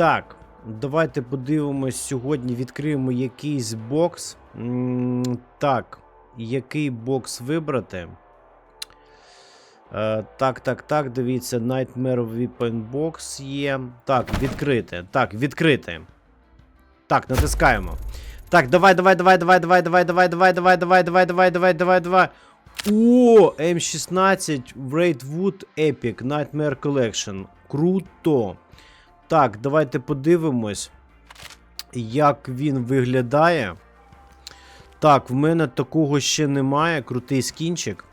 Так, давайте подивимось сьогодні. Відкриємо якийсь бокс. Так, який бокс вибрати? Е, так, так, так, дивіться, Nightmare Weapon Box є. Так, відкрити. Так, відкрити. Так, натискаємо. Так, давай, давай, давай, давай, давай, давай, давай, давай, давай, давай, давай, давай, давай, давай, давай. О, М16 Wraithwood Epic Nightmare Collection. Круто. Так, давайте подивимось, як він виглядає. Так, в мене такого ще немає. Крутий скінчик.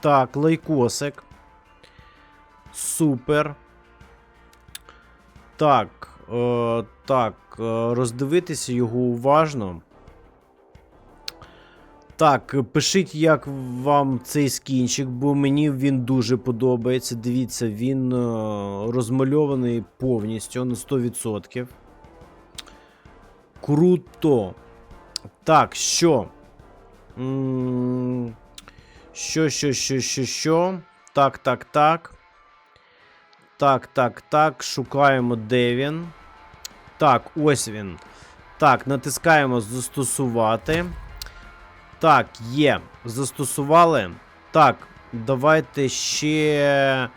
Так, лайкосик. Супер. Так. Е, так, е, роздивитися його уважно. Так, пишіть, як вам цей скінчик, бо мені він дуже подобається. Дивіться, він е, розмальований повністю на 100%. Круто. Так, що? Що, що, що, що, що? Так, так, так. Так, так, так. Шукаємо, де він. Так, ось він. Так, натискаємо застосувати. Так, є. Застосували. Так, давайте ще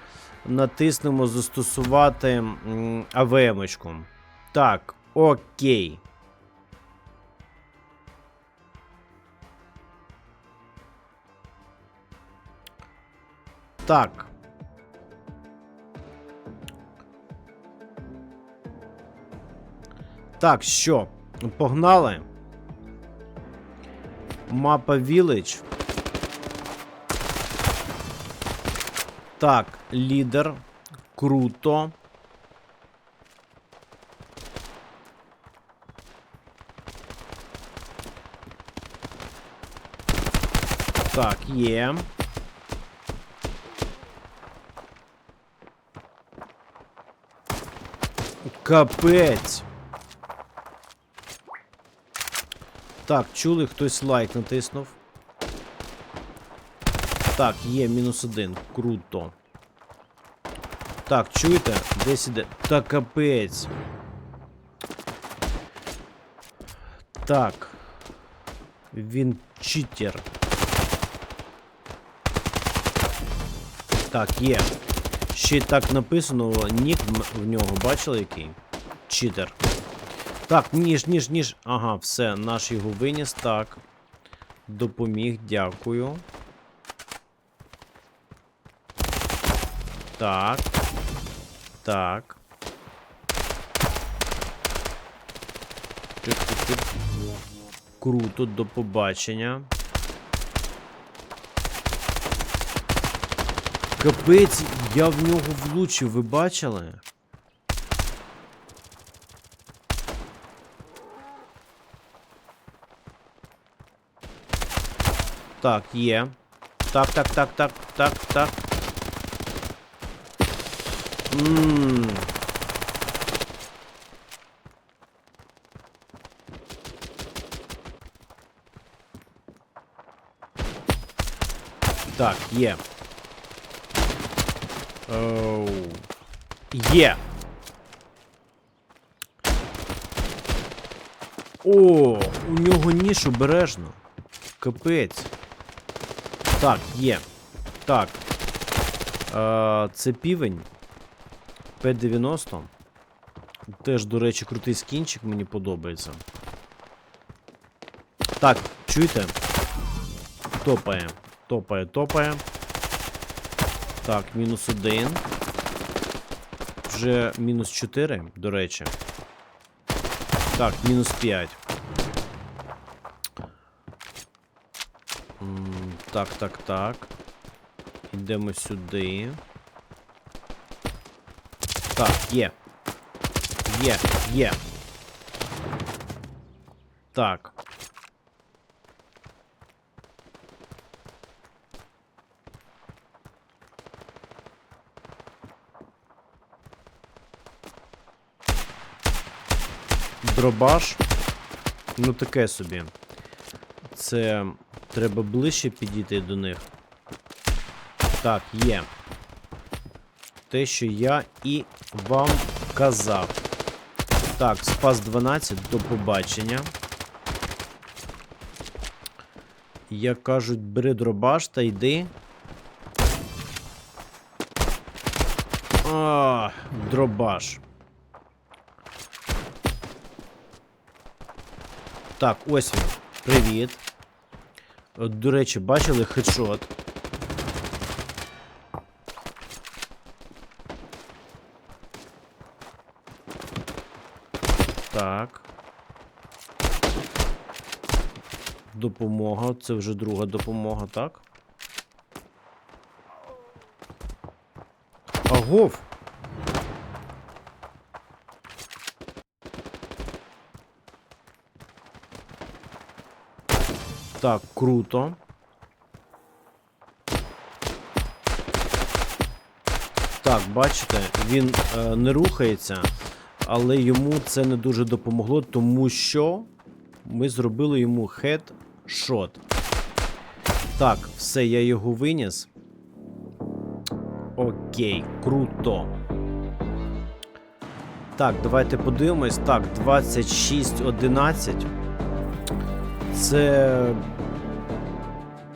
натиснемо застосувати АВМ-очку. Так, окей. Так. Так, що? Погнали. Мапа Village. Так, лідер. Круто. Так, є. Капець. Так, чули, хтось лайк натиснув. Так, є, мінус один. Круто. Так, чуєте? Десь іде. Та капець. Так. Він читер. Так, є. Ще так написано, нік в нього, бачили який? Читер. Так, ніж, ніж, ніж. Ага, все, наш його виніс. Так. Допоміг, дякую. Так. Так. Круто, до побачення. Капець, я в нього влучив, ви бачили? Так, є. Так, так, так, так, так, так. Ммм. Так, є. Оу. Є. О, у нього ніж обережно. Капець. Так, є. Так. Е, це півень. П-90. Теж, до речі, крутий скінчик, мені подобається. Так, чуєте? Топає. Топає, топає. Так, мінус один. Вже мінус 4, до речі. Так, мінус 5. М, Так, так, так. Йдемо сюди. Так, є. Є, є. Так. Дробаш. Ну таке собі. Це треба ближче підійти до них. Так, є. Те, що я і вам казав. Так, спас 12, до побачення. Як кажуть, бери дробаш та йди. А, дробаш. Так, ось він. Привіт. От, До речі, бачили хедшот. Так. Допомога. Це вже друга допомога, так? Агов! Так, круто. Так, бачите, він е, не рухається, але йому це не дуже допомогло, тому що ми зробили йому хедшот. Так, все, я його виніс. Окей, круто. Так, давайте подивимось. Так, 26-11. Це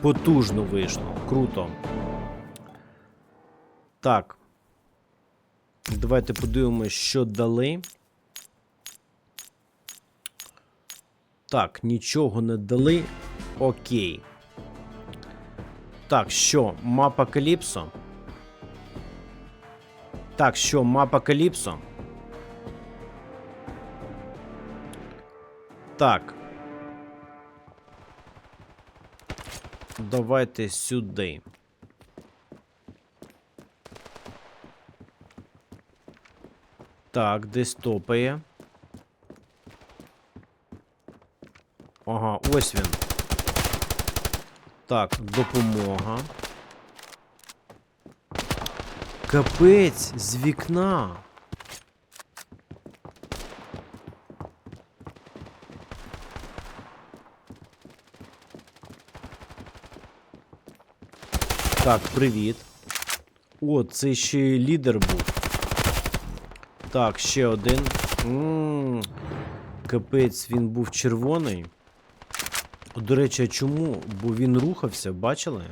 потужно вийшло. Круто. Так. Давайте подивимось, що дали. Так, нічого не дали. Окей. Так, що, мапа Каліпсо? Так, що, мапа Каліпсо? Так. Давайте сюди. Так, десь топає. Ага, ось він. Так, допомога. Капець з вікна. Так, привіт. О, це ще й лідер був. Так, ще один. Ммм. Капець, він був червоний. До речі, а чому? Бо він рухався, бачили?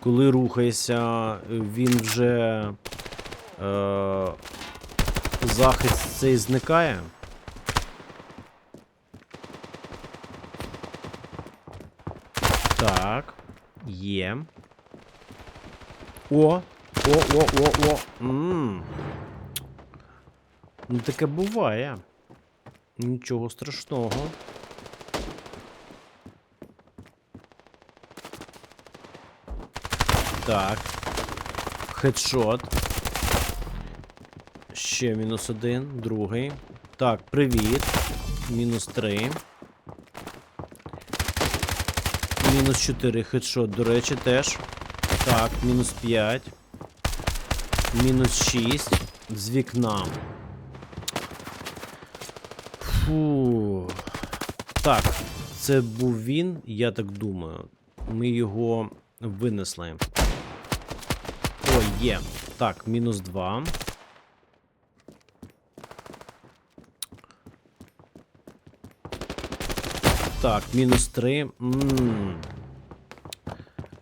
Коли рухається, він вже. Е, захист цей зникає. Так. Є. О! О, о, о, о! Ммм. Ну таке буває. Нічого страшного. Так. Хедшот. Ще мінус один, другий. Так, привіт. Мінус три. Мінус 4 хедшот, до речі, теж. Так, мінус 5. Мінус 6. З вікна. Фу. Так, це був він, я так думаю. Ми його винесли. О, є. Так, мінус 2. Так, мінус 3. Ммм.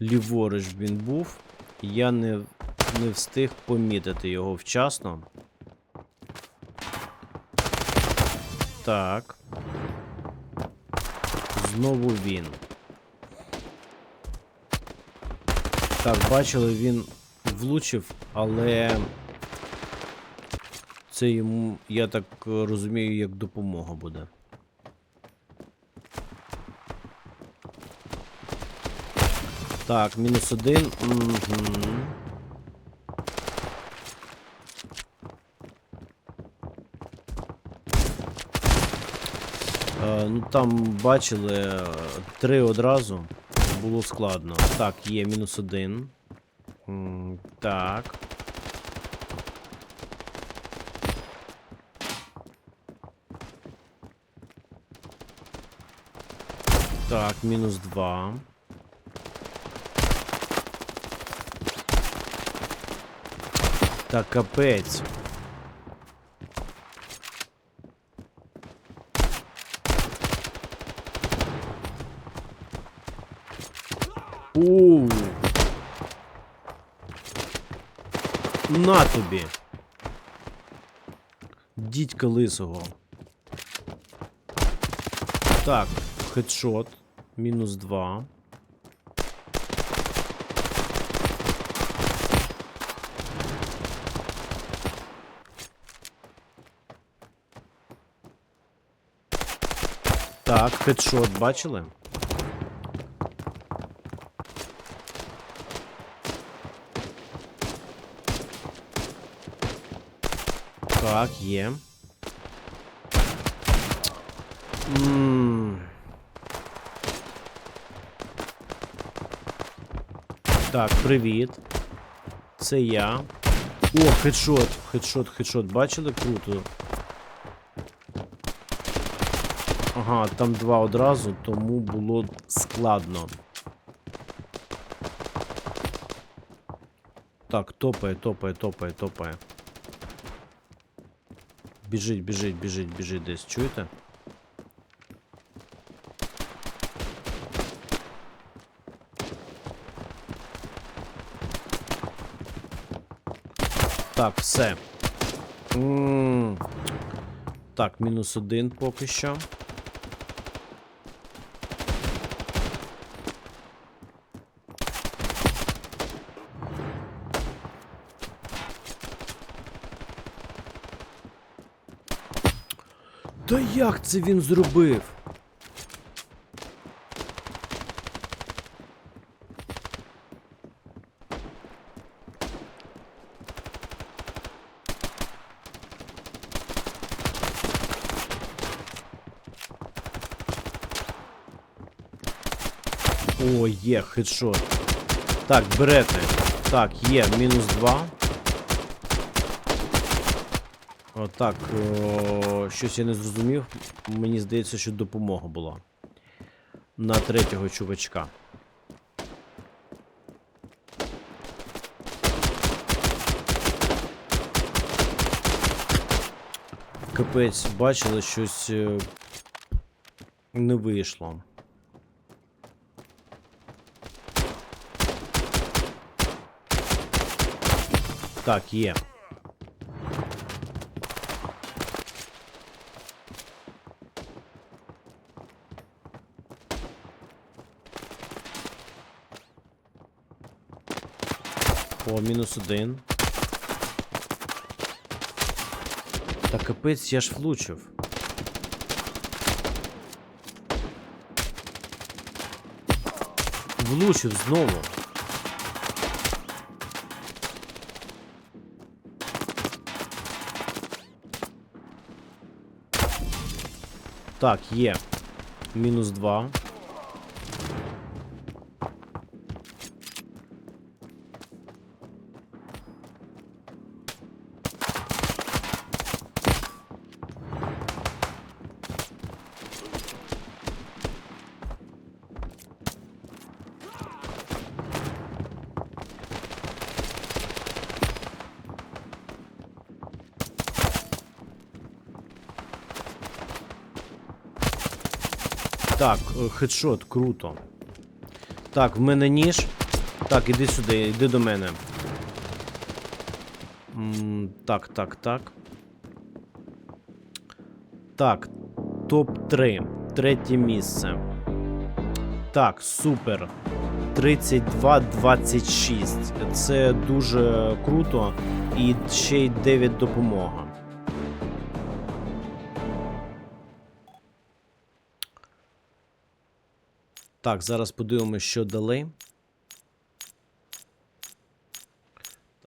Ліворуч він був. Я не, не встиг помітити його вчасно. Так. Знову він. Так, бачили, він влучив, але це йому, я так розумію, як допомога буде. Так, мінус один. Угу. Е, ну там бачили е, три одразу. Було складно. Так, є мінус один. Так. Так, мінус два. Та капець. У. На тобі. Дідька лисого. Так, хедшот. Мінус два. Так, хедшот, бачили? Так, є. М. Так, привіт. Це я. О, хедшот, хедшот, хедшот. Бачили? Круто. Ага, там два одразу, тому було складно. Так, топає, топає, топає, топає. Біжить, біжить, біжить, біжить десь. Чуєте? Так, все. м Так, мінус один поки що. Та як це він зробив? О, є, хедшот. Так, берете. Так, є, мінус 2. Отак, о, щось я не зрозумів. Мені здається, що допомога була. На третього чувачка. Капець, бачили, щось е, не вийшло. Так, є. О, мінус один. Та капець, я ж влучив. Влучив знову. Так, є. Мінус два. Так, е, хедшот, круто. Так, в мене ніж. Так, іди сюди, іди до мене. Так, так, так. Так, топ-3. Третє місце. Так, супер. 32-26. Це дуже круто. І ще й 9 допомога. Так, зараз подивимося, що дали.